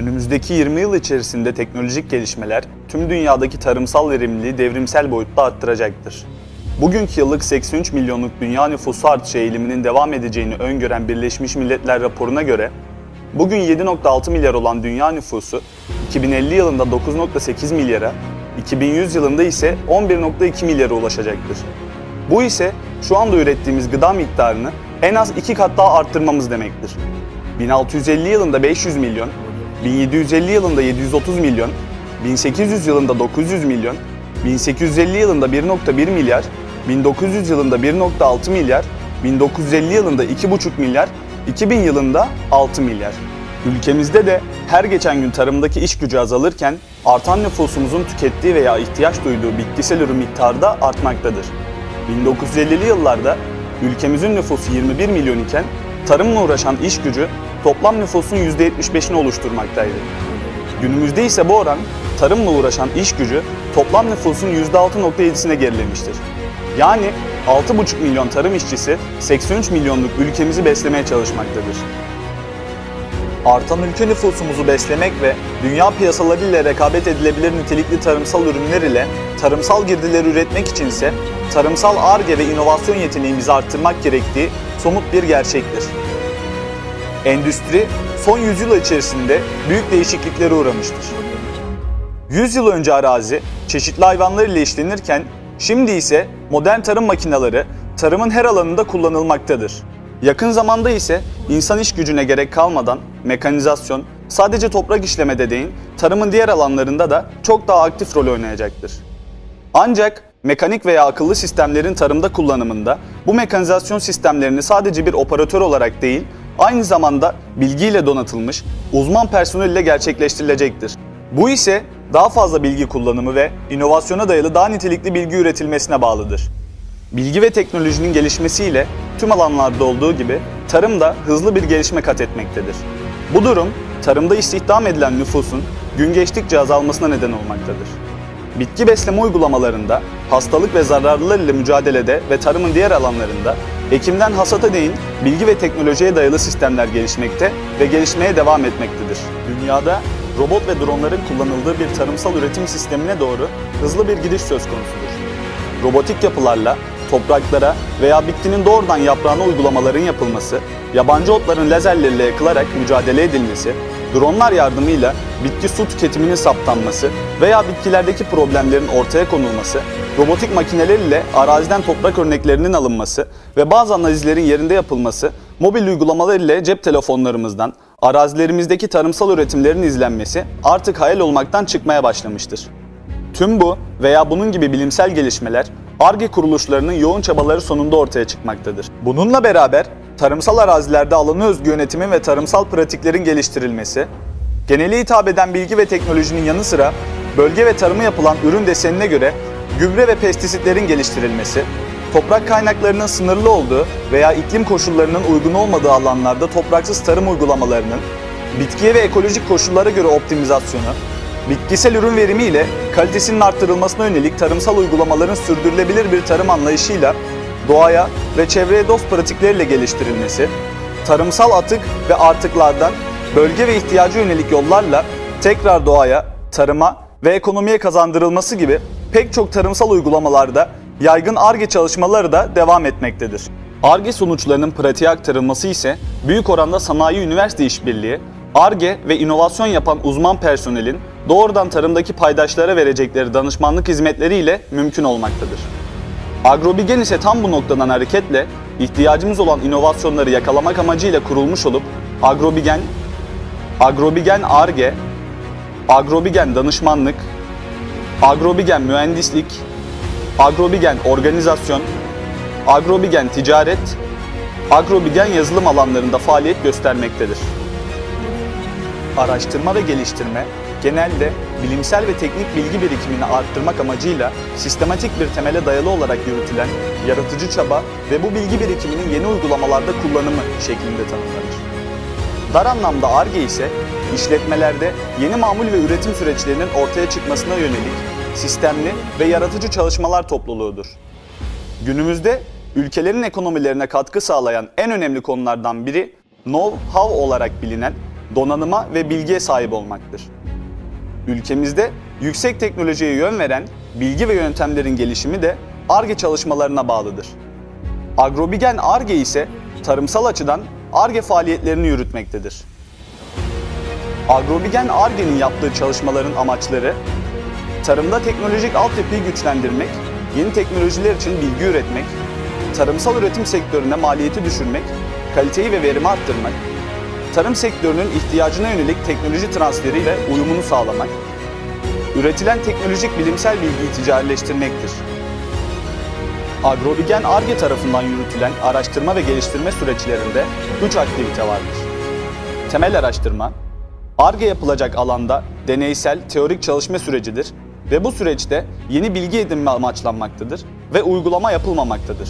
Önümüzdeki 20 yıl içerisinde teknolojik gelişmeler tüm dünyadaki tarımsal verimliliği devrimsel boyutta arttıracaktır. Bugünkü yıllık 83 milyonluk dünya nüfusu artışı eğiliminin devam edeceğini öngören Birleşmiş Milletler raporuna göre, bugün 7.6 milyar olan dünya nüfusu 2050 yılında 9.8 milyara, 2100 yılında ise 11.2 milyara ulaşacaktır. Bu ise şu anda ürettiğimiz gıda miktarını en az iki kat daha arttırmamız demektir. 1650 yılında 500 milyon, 1750 yılında 730 milyon, 1800 yılında 900 milyon, 1850 yılında 1.1 milyar, 1900 yılında 1.6 milyar, 1950 yılında 2.5 milyar, 2000 yılında 6 milyar. Ülkemizde de her geçen gün tarımdaki iş gücü azalırken artan nüfusumuzun tükettiği veya ihtiyaç duyduğu bitkisel ürün miktarı da artmaktadır. 1950'li yıllarda ülkemizin nüfusu 21 milyon iken tarımla uğraşan iş gücü toplam nüfusun %75'ini oluşturmaktaydı. Günümüzde ise bu oran tarımla uğraşan iş gücü toplam nüfusun %6.7'sine gerilemiştir. Yani 6,5 milyon tarım işçisi 83 milyonluk ülkemizi beslemeye çalışmaktadır. Artan ülke nüfusumuzu beslemek ve dünya piyasaları ile rekabet edilebilir nitelikli tarımsal ürünler ile tarımsal girdiler üretmek için ise tarımsal ARGE ve inovasyon yeteneğimizi arttırmak gerektiği somut bir gerçektir. Endüstri son yüzyıl içerisinde büyük değişikliklere uğramıştır. 100 yıl önce arazi çeşitli hayvanlar ile işlenirken şimdi ise modern tarım makineleri tarımın her alanında kullanılmaktadır. Yakın zamanda ise insan iş gücüne gerek kalmadan mekanizasyon sadece toprak işlemede değil, tarımın diğer alanlarında da çok daha aktif rol oynayacaktır. Ancak mekanik veya akıllı sistemlerin tarımda kullanımında bu mekanizasyon sistemlerini sadece bir operatör olarak değil, aynı zamanda bilgiyle donatılmış uzman personel ile gerçekleştirilecektir. Bu ise daha fazla bilgi kullanımı ve inovasyona dayalı daha nitelikli bilgi üretilmesine bağlıdır. Bilgi ve teknolojinin gelişmesiyle tüm alanlarda olduğu gibi tarım da hızlı bir gelişme kat etmektedir. Bu durum tarımda istihdam edilen nüfusun gün geçtikçe azalmasına neden olmaktadır. Bitki besleme uygulamalarında, hastalık ve zararlılar ile mücadelede ve tarımın diğer alanlarında ekimden hasata değin bilgi ve teknolojiye dayalı sistemler gelişmekte ve gelişmeye devam etmektedir. Dünyada robot ve dronların kullanıldığı bir tarımsal üretim sistemine doğru hızlı bir gidiş söz konusudur. Robotik yapılarla topraklara veya bitkinin doğrudan yaprağına uygulamaların yapılması, yabancı otların lazerlerle yakılarak mücadele edilmesi, dronlar yardımıyla bitki su tüketiminin saptanması veya bitkilerdeki problemlerin ortaya konulması, robotik makineler ile araziden toprak örneklerinin alınması ve bazı analizlerin yerinde yapılması, mobil uygulamalar ile cep telefonlarımızdan arazilerimizdeki tarımsal üretimlerin izlenmesi artık hayal olmaktan çıkmaya başlamıştır. Tüm bu veya bunun gibi bilimsel gelişmeler ARGE kuruluşlarının yoğun çabaları sonunda ortaya çıkmaktadır. Bununla beraber tarımsal arazilerde alanı özgü yönetimin ve tarımsal pratiklerin geliştirilmesi, geneli hitap eden bilgi ve teknolojinin yanı sıra bölge ve tarıma yapılan ürün desenine göre gübre ve pestisitlerin geliştirilmesi, toprak kaynaklarının sınırlı olduğu veya iklim koşullarının uygun olmadığı alanlarda topraksız tarım uygulamalarının, bitkiye ve ekolojik koşullara göre optimizasyonu, bitkisel ürün verimi ile kalitesinin arttırılmasına yönelik tarımsal uygulamaların sürdürülebilir bir tarım anlayışıyla doğaya ve çevreye dost pratikleriyle geliştirilmesi, tarımsal atık ve artıklardan bölge ve ihtiyacı yönelik yollarla tekrar doğaya, tarıma ve ekonomiye kazandırılması gibi pek çok tarımsal uygulamalarda yaygın ARGE çalışmaları da devam etmektedir. ARGE sonuçlarının pratiğe aktarılması ise büyük oranda sanayi üniversite işbirliği, ARGE ve inovasyon yapan uzman personelin doğrudan tarımdaki paydaşlara verecekleri danışmanlık hizmetleriyle mümkün olmaktadır. Agrobigen ise tam bu noktadan hareketle ihtiyacımız olan inovasyonları yakalamak amacıyla kurulmuş olup Agrobigen, Agrobigen ARGE, Agrobigen danışmanlık, Agrobigen mühendislik, Agrobigen organizasyon, Agrobigen ticaret, Agrobigen yazılım alanlarında faaliyet göstermektedir. Araştırma ve geliştirme genelde bilimsel ve teknik bilgi birikimini arttırmak amacıyla sistematik bir temele dayalı olarak yürütülen yaratıcı çaba ve bu bilgi birikiminin yeni uygulamalarda kullanımı şeklinde tanımlanır. Dar anlamda ARGE ise işletmelerde yeni mamul ve üretim süreçlerinin ortaya çıkmasına yönelik sistemli ve yaratıcı çalışmalar topluluğudur. Günümüzde ülkelerin ekonomilerine katkı sağlayan en önemli konulardan biri know-how olarak bilinen donanıma ve bilgiye sahip olmaktır. Ülkemizde yüksek teknolojiye yön veren bilgi ve yöntemlerin gelişimi de ARGE çalışmalarına bağlıdır. Agrobigen ARGE ise tarımsal açıdan ARGE faaliyetlerini yürütmektedir. Agrobigen ARGE'nin yaptığı çalışmaların amaçları, tarımda teknolojik altyapıyı güçlendirmek, yeni teknolojiler için bilgi üretmek, tarımsal üretim sektörüne maliyeti düşürmek, kaliteyi ve verimi arttırmak, tarım sektörünün ihtiyacına yönelik teknoloji transferi ve uyumunu sağlamak, üretilen teknolojik bilimsel bilgiyi ticarileştirmektir. Agrobigen ARGE tarafından yürütülen araştırma ve geliştirme süreçlerinde üç aktivite vardır. Temel araştırma, ARGE yapılacak alanda deneysel, teorik çalışma sürecidir ve bu süreçte yeni bilgi edinme amaçlanmaktadır ve uygulama yapılmamaktadır.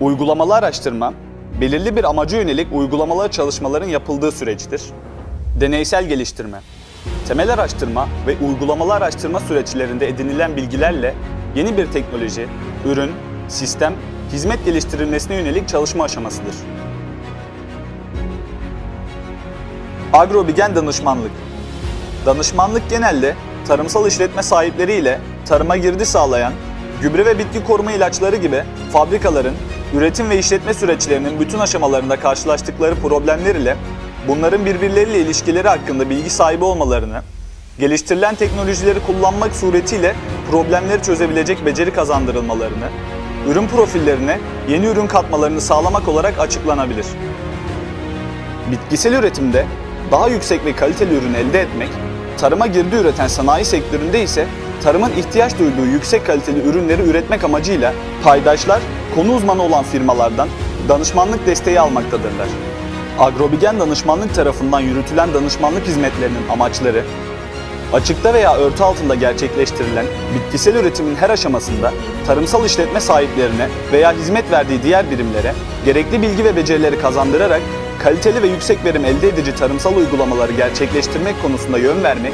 Uygulamalı araştırma, belirli bir amaca yönelik uygulamalı çalışmaların yapıldığı süreçtir. Deneysel geliştirme, temel araştırma ve uygulamalı araştırma süreçlerinde edinilen bilgilerle yeni bir teknoloji, ürün, sistem, hizmet geliştirilmesine yönelik çalışma aşamasıdır. Agrobigen danışmanlık Danışmanlık genelde tarımsal işletme sahipleri ile tarıma girdi sağlayan, gübre ve bitki koruma ilaçları gibi fabrikaların üretim ve işletme süreçlerinin bütün aşamalarında karşılaştıkları problemler ile bunların birbirleriyle ilişkileri hakkında bilgi sahibi olmalarını, geliştirilen teknolojileri kullanmak suretiyle problemleri çözebilecek beceri kazandırılmalarını, ürün profillerine yeni ürün katmalarını sağlamak olarak açıklanabilir. Bitkisel üretimde daha yüksek ve kaliteli ürün elde etmek, tarıma girdi üreten sanayi sektöründe ise tarımın ihtiyaç duyduğu yüksek kaliteli ürünleri üretmek amacıyla paydaşlar konu uzmanı olan firmalardan danışmanlık desteği almaktadırlar. Agrobigen danışmanlık tarafından yürütülen danışmanlık hizmetlerinin amaçları, açıkta veya örtü altında gerçekleştirilen bitkisel üretimin her aşamasında tarımsal işletme sahiplerine veya hizmet verdiği diğer birimlere gerekli bilgi ve becerileri kazandırarak kaliteli ve yüksek verim elde edici tarımsal uygulamaları gerçekleştirmek konusunda yön vermek,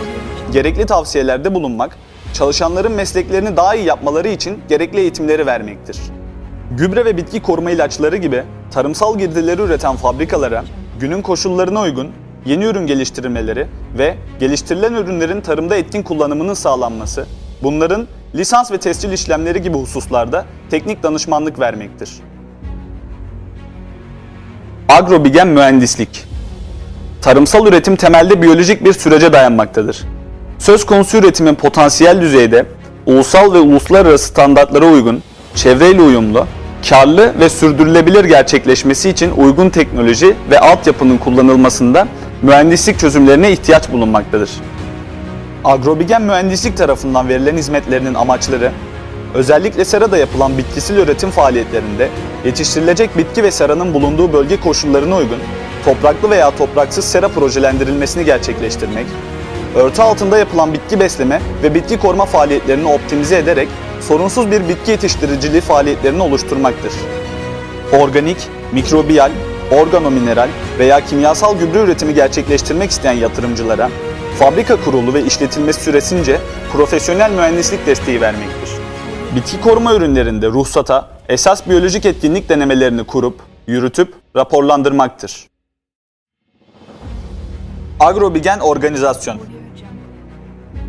gerekli tavsiyelerde bulunmak, çalışanların mesleklerini daha iyi yapmaları için gerekli eğitimleri vermektir. Gübre ve bitki koruma ilaçları gibi tarımsal girdileri üreten fabrikalara günün koşullarına uygun yeni ürün geliştirmeleri ve geliştirilen ürünlerin tarımda etkin kullanımının sağlanması, bunların lisans ve tescil işlemleri gibi hususlarda teknik danışmanlık vermektir. Agrobigen mühendislik Tarımsal üretim temelde biyolojik bir sürece dayanmaktadır. Söz konusu üretimin potansiyel düzeyde ulusal ve uluslararası standartlara uygun, çevreyle uyumlu, karlı ve sürdürülebilir gerçekleşmesi için uygun teknoloji ve altyapının kullanılmasında mühendislik çözümlerine ihtiyaç bulunmaktadır. Agrobigen mühendislik tarafından verilen hizmetlerinin amaçları, özellikle serada yapılan bitkisel üretim faaliyetlerinde yetiştirilecek bitki ve seranın bulunduğu bölge koşullarına uygun topraklı veya topraksız sera projelendirilmesini gerçekleştirmek, örtü altında yapılan bitki besleme ve bitki koruma faaliyetlerini optimize ederek sorunsuz bir bitki yetiştiriciliği faaliyetlerini oluşturmaktır. Organik, mikrobiyal, organomineral veya kimyasal gübre üretimi gerçekleştirmek isteyen yatırımcılara fabrika kurulu ve işletilmesi süresince profesyonel mühendislik desteği vermektir. Bitki koruma ürünlerinde ruhsata esas biyolojik etkinlik denemelerini kurup, yürütüp raporlandırmaktır. Agrobigen Organizasyon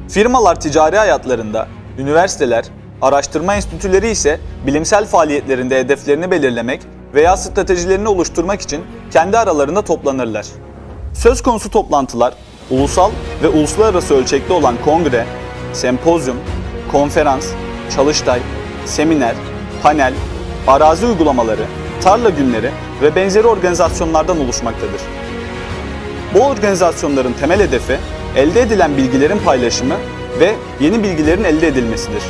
Firmalar ticari hayatlarında, üniversiteler, araştırma enstitüleri ise bilimsel faaliyetlerinde hedeflerini belirlemek veya stratejilerini oluşturmak için kendi aralarında toplanırlar. Söz konusu toplantılar, ulusal ve uluslararası ölçekte olan kongre, sempozyum, konferans, çalıştay, seminer, panel, arazi uygulamaları, tarla günleri ve benzeri organizasyonlardan oluşmaktadır. Bu organizasyonların temel hedefi elde edilen bilgilerin paylaşımı ve yeni bilgilerin elde edilmesidir.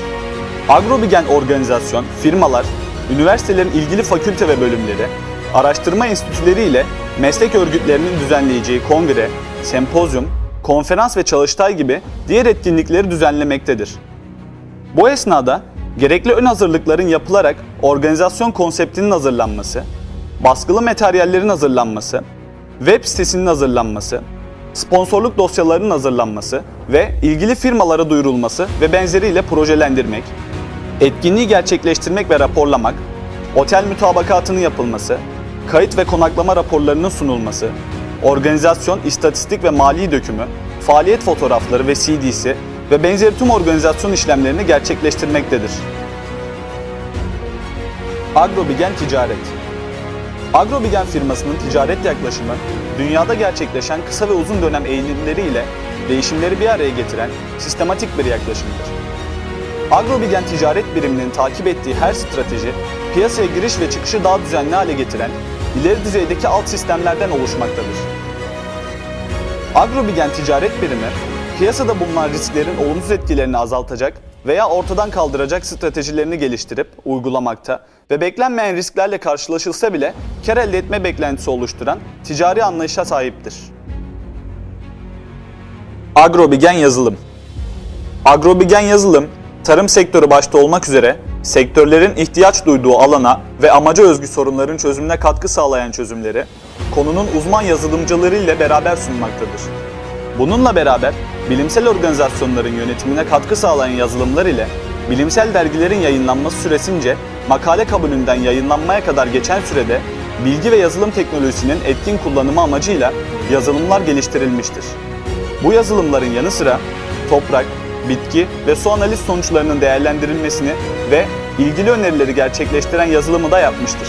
Agrobigen organizasyon, firmalar, üniversitelerin ilgili fakülte ve bölümleri, araştırma enstitüleri ile meslek örgütlerinin düzenleyeceği kongre, sempozyum, konferans ve çalıştay gibi diğer etkinlikleri düzenlemektedir. Bu esnada gerekli ön hazırlıkların yapılarak organizasyon konseptinin hazırlanması, baskılı materyallerin hazırlanması, web sitesinin hazırlanması, sponsorluk dosyalarının hazırlanması ve ilgili firmalara duyurulması ve benzeriyle projelendirmek, etkinliği gerçekleştirmek ve raporlamak, otel mütabakatının yapılması, kayıt ve konaklama raporlarının sunulması, organizasyon, istatistik ve mali dökümü, faaliyet fotoğrafları ve CD'si ve benzeri tüm organizasyon işlemlerini gerçekleştirmektedir. Agrobigen Ticaret Agrobigen firmasının ticaret yaklaşımı, dünyada gerçekleşen kısa ve uzun dönem eğilimleriyle değişimleri bir araya getiren sistematik bir yaklaşımdır. Agrobigen ticaret biriminin takip ettiği her strateji, piyasaya giriş ve çıkışı daha düzenli hale getiren, ileri düzeydeki alt sistemlerden oluşmaktadır. Agrobigen ticaret birimi, piyasada bulunan risklerin olumsuz etkilerini azaltacak veya ortadan kaldıracak stratejilerini geliştirip uygulamakta ve beklenmeyen risklerle karşılaşılsa bile kar elde etme beklentisi oluşturan ticari anlayışa sahiptir. Agrobigen yazılım Agrobigen yazılım, tarım sektörü başta olmak üzere sektörlerin ihtiyaç duyduğu alana ve amaca özgü sorunların çözümüne katkı sağlayan çözümleri, konunun uzman yazılımcıları ile beraber sunmaktadır. Bununla beraber bilimsel organizasyonların yönetimine katkı sağlayan yazılımlar ile bilimsel dergilerin yayınlanması süresince makale kabulünden yayınlanmaya kadar geçen sürede bilgi ve yazılım teknolojisinin etkin kullanımı amacıyla yazılımlar geliştirilmiştir. Bu yazılımların yanı sıra toprak, bitki ve su analiz sonuçlarının değerlendirilmesini ve ilgili önerileri gerçekleştiren yazılımı da yapmıştır.